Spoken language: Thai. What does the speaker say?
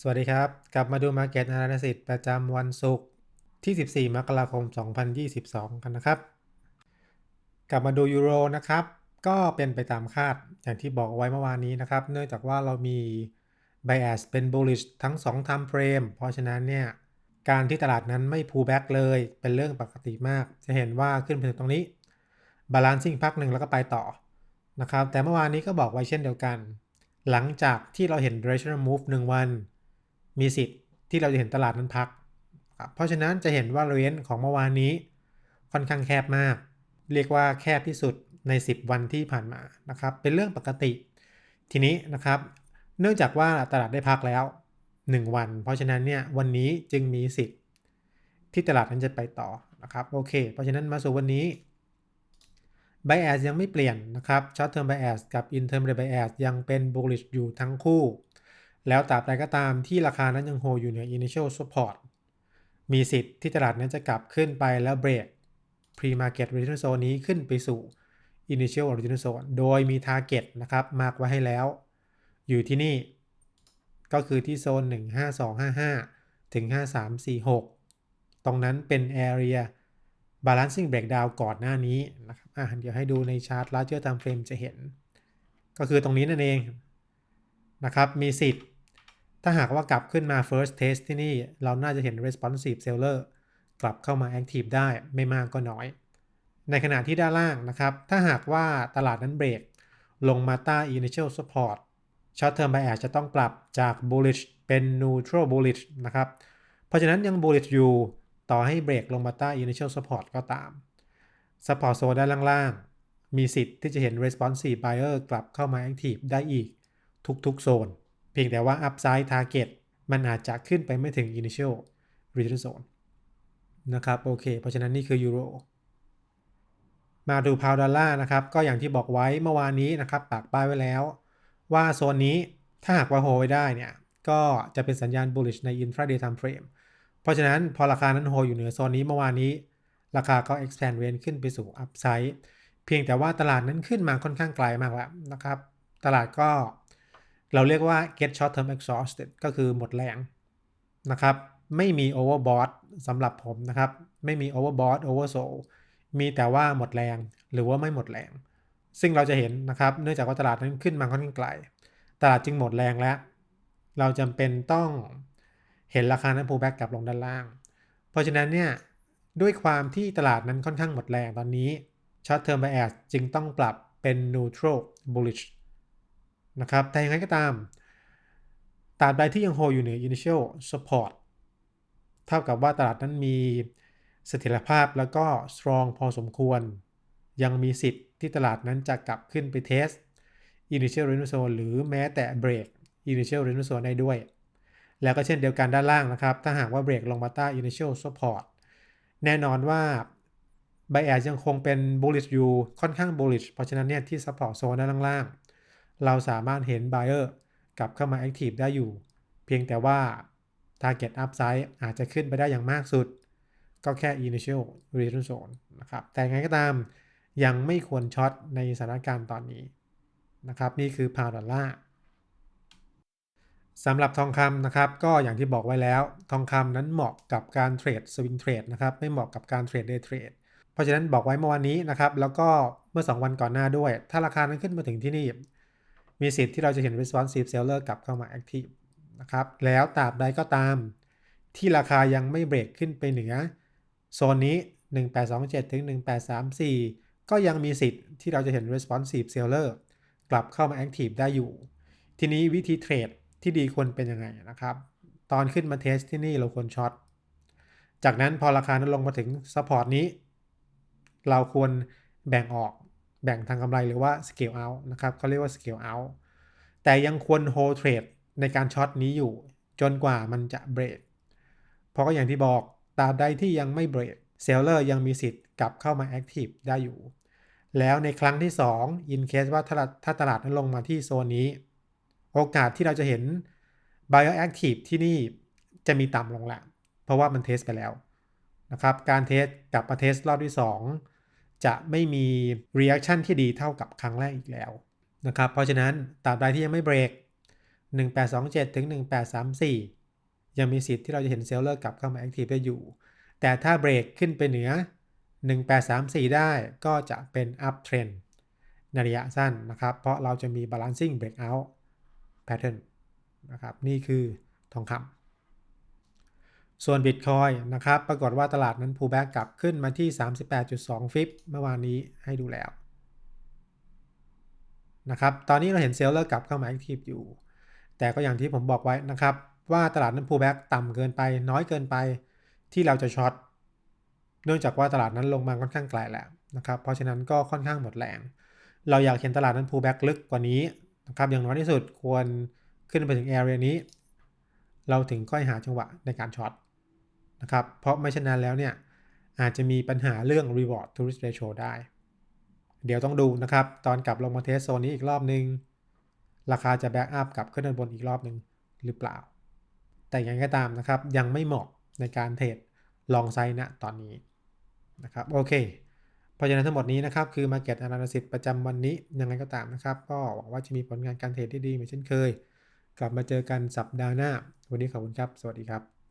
สวัสดีครับ กลับมาดู Market Analysis ประจำวันศุกร์ที่ 14 มกราคม 2022 กันนะครับ กลับมาดูยูโรนะครับ ก็เป็นไปตามคาดอย่างที่บอกไว้เมื่อวานนี้นะครับ เนื่องจากว่าเรามี bias เป็น bullish ทั้ง 2 time frame เพราะฉะนั้นเนี่ย การที่ตลาดนั้นไม่ pull back เลยเป็นเรื่องปกติมาก จะเห็นว่าขึ้นไปถึงตรงนี้ balancing พักหนึ่งแล้วก็ไปต่อนะครับ แต่เมื่อวานนี้ก็บอกไว้เช่นเดียวกัน หลังจากที่เราเห็น directional move 1 วัน มีสิทธิ์ที่เราจะเห็นตลาดนั้นพักครับเพราะฉะนั้นจะเห็นว่าเรนของเมื่อวานนี้ ค่อนข้างแคบมาก เรียกว่าแคบที่สุดใน 10 วันที่ผ่านมานะครับ เป็นเรื่องปกติ ทีนี้นะครับ เนื่องจากว่าตลาดได้พักแล้ว 1 วัน เพราะฉะนั้นเนี่ยวันนี้จึงมีสิทธิ์ที่ตลาดนั้นจะไปต่อนะครับโอเค เพราะฉะนั้นมาสู่วันนี้ bias ยังไม่เปลี่ยนนะครับ short term bias กับ intermediate bias ยังเป็น bullish อยู่ทั้งคู่ แล้วตราบใดก็ตามที่ราคานั้นยังโฮอยู่เหนือ initial support มีสิทธิ์ที่ตลาดนั้นจะกลับขึ้นไปแล้วเบรก pre market return zone นี้ขึ้นไปสู่ initial return zone โดยมี target นะครับมากไว้ให้แล้ว อยู่ที่นี่ ก็คือที่โซน 15255 ถึง 5346 ตรงนั้นเป็น area balancing breakdown ก่อนหน้านี้นะครับอะเดี๋ยวให้ดูในชาร์ต larger time frame จะเห็น ก็คือตรงนี้นั่นเองนะครับ มีสิทธิ์ ถ้าหากว่ากลับขึ้นมา first test ที่นี่ เราน่าจะเห็น responsive seller กลับเข้ามา active ได้ไม่มากก็น้อย ในขณะที่ด้านล่างนะครับ ถ้าหากว่าตลาดนั้นเบรก ลงมาใต้ initial support short term bias จะต้องปรับจาก bullish เป็น neutral bullish นะครับ เพราะฉะนั้นยัง bullish อยู่ต่อให้เบรกลงมาใต้ initial support ก็ตาม support zone ด้านล่างๆมีสิทธิ์ที่จะเห็น responsive buyer กลับเข้ามา active ได้อีกทุกๆโซน เพียงแต่ว่า upside target มันอาจจะขึ้นไปไม่ถึง initial return zone นะครับโอเค เพราะฉะนั้นนี่คือยูโรมาดูพาวดอลลาร์นะครับก็อย่างที่บอกไว้เมื่อวานนี้นะครับปากป้ายไว้แล้ว ว่าโซนนี้ถ้าหากว่าโฮไว้ได้เนี่ย ก็จะเป็นสัญญาณ bullish ใน intraday time frame เพราะฉะนั้นพอราคานั้นโฮอยู่เหนือโซนนี้เมื่อวานนี้ ราคาก็ expand range ขึ้นไปสู่ upside เพียงแต่ว่าตลาดนั้นขึ้นมาค่อนข้างไกลมากแล้วนะครับ ตลาดก็ เราเรียกว่า get short term exhausted ก็คือหมดแรงนะครับ ไม่มี overbought สำหรับผมนะครับ ไม่มี overbought oversold มีแต่ว่าหมดแรงหรือว่าไม่หมดแรง ซึ่งเราจะเห็นนะครับ เนื่องจากว่าตลาดนั้นขึ้นมาค่อนข้างไกล ตลาดจึงหมดแรงแล้ว เราจำเป็นต้องเห็นราคานั้น pullback กลับลงด้านล่าง เพราะฉะนั้นเนี่ยด้วยความที่ตลาดนั้นค่อนข้างหมดแรงตอนนี้ short term bias จึงต้องปรับเป็น neutral bullish นะครับแต่ยังไงก็ตามตราบใดที่ยังโฮอยู่เหนือ initial support เท่ากับว่าตลาดนั้นมีเสถียรภาพแล้วก็ strong พอสมควร ยังมีสิทธิ์ที่ตลาดนั้นจะกลับขึ้นไปเทส initial return zone หรือแม้แต่ break initial return zone ได้ด้วย แล้วก็เช่นเดียวกันด้านล่างนะครับ ถ้าหากว่าเบรกลงมาใต้ initial support แน่นอนว่า bias ยังคงเป็น bullish อยู่ค่อนข้าง bullish เพราะฉะนั้นเนี่ยที่ support zone ด้านล่างๆ เราสามารถเห็น buyer กลับเข้ามา active ได้อยู่ เพียงแต่ว่า target upside อาจจะขึ้นไปได้อย่างมากสุด ก็แค่ initial return zone นะครับ แต่ไงก็ตามยังไม่ควรช็อตในสถานการณ์ตอนนี้นะครับ นี่คือพาวดอลลาร์สำหรับทองคำนะครับ ก็อย่างที่บอกไว้แล้ว ทองคำนั้นเหมาะกับการเทรดสวิงเทรดนะครับ ไม่เหมาะกับการเทรดเดย์เทรดเพราะฉะนั้นบอกไว้เมื่อวานนี้นะครับ แล้วก็เมื่อ 2 วันก่อนหน้าด้วย ถ้าราคานั้นขึ้นมาถึงที่นี่ มีสิทธิ์ที่เราจะเห็น responsive seller กลับเข้ามา active นะครับ แล้วตราบใดก็ตาม ที่ราคายังไม่เบรกขึ้นไปเหนือโซนนี้ 1827 ถึง 1834 ก็ยังมีสิทธิ์ที่เราจะเห็น responsive seller กลับเข้ามา active ได้อยู่ ทีนี้วิธีเทรดที่ดีควรเป็นยังไงนะครับ ตอนขึ้นมาเทสที่นี่เราควรช็อต จากนั้นพอราคานั้นลงมาถึง support นี้ เราควรแบ่งออก แบ่งทางกำไรหรือว่า scale out นะครับเขาเรียกว่า scale out แต่ยังควร hold trade ในการช็อตนี้อยู่ จนกว่ามันจะเบรกเพราะก็อย่างที่บอกตราบใดที่ยังไม่เบรกเซลเลอร์ยังมีสิทธิ์กลับเข้ามา active ได้อยู่ แล้วในครั้งที่ 2 in case ว่าถ้าถ้าตลาดนั้นลงมาที่โซนนี้ โอกาสที่เราจะเห็น buyer active ที่นี่จะมีต่ำลงละ เพราะว่ามันเทสไปแล้วนะครับ การเทสกลับมาเทสรอบที่ 2 จะไม่มี reaction ที่ดีเท่ากับครั้งแรกอีกแล้วนะครับ เพราะฉะนั้นตราบใดที่ยังไม่เบรก 1827 ถึง 1834 ยังมีสิทธิ์ที่เราจะเห็นเซลเลอร์กลับเข้ามาแอคทีฟได้อยู่ แต่ถ้าเบรกขึ้นไปเหนือ 1834 ได้ก็จะเป็น up trend ในระยะสั้นนะครับ เพราะเราจะมี balancing breakout pattern นะครับ นี่คือทองคำ ส่วน Bitcoin นะครับ ปรากฏว่าตลาดนั้น pullback กลับขึ้นมาที่ 38.2 ฟิปเมื่อวานนี้ให้ดูแล้วนะครับ ตอนนี้เราเห็นเซลล์เลอร์กลับเข้ามา active อยู่ แต่ก็อย่างที่ผมบอกไว้นะครับ ว่าตลาดนั้น pullback ต่ำเกินไป น้อยเกินไปที่เราจะช็อต เนื่องจากว่าตลาดนั้นลงมาค่อนข้างไกลแล้วนะครับ เพราะฉะนั้นก็ค่อนข้างหมดแรง เราอยากเห็นตลาดนั้น pullback ลึกกว่านี้นะครับ อย่างน้อยที่สุดควรขึ้นไปถึง area นี้ เราถึงค่อยหาจังหวะในการช็อต นะครับ เพราะไม่เช่นนั้นแล้วเนี่ยอาจจะมีปัญหาเรื่อง reward to risk ratio ได้ เดี๋ยวต้องดูนะครับ ตอนกลับลงมาเทสโซนนี้อีกรอบนึง ราคาจะแบ็กอัพกลับขึ้นบนอีกรอบนึงหรือเปล่า แต่อยังไงก็ตามนะครับ ยังไม่เหมาะในการเทรดลองไซน์ณตอนนี้นะครับโอเคเพราะฉะนั้นทั้งหมดนี้นะครับ คือ Market Analysis ประจำวันนี้ยังไงก็ตามนะครับ ก็หวังว่าจะมีผลงานการเทรดที่ดีเหมือนเช่นเคย กลับมาเจอกันสัปดาห์หน้า วันนี้ขอบคุณครับ สวัสดีครับ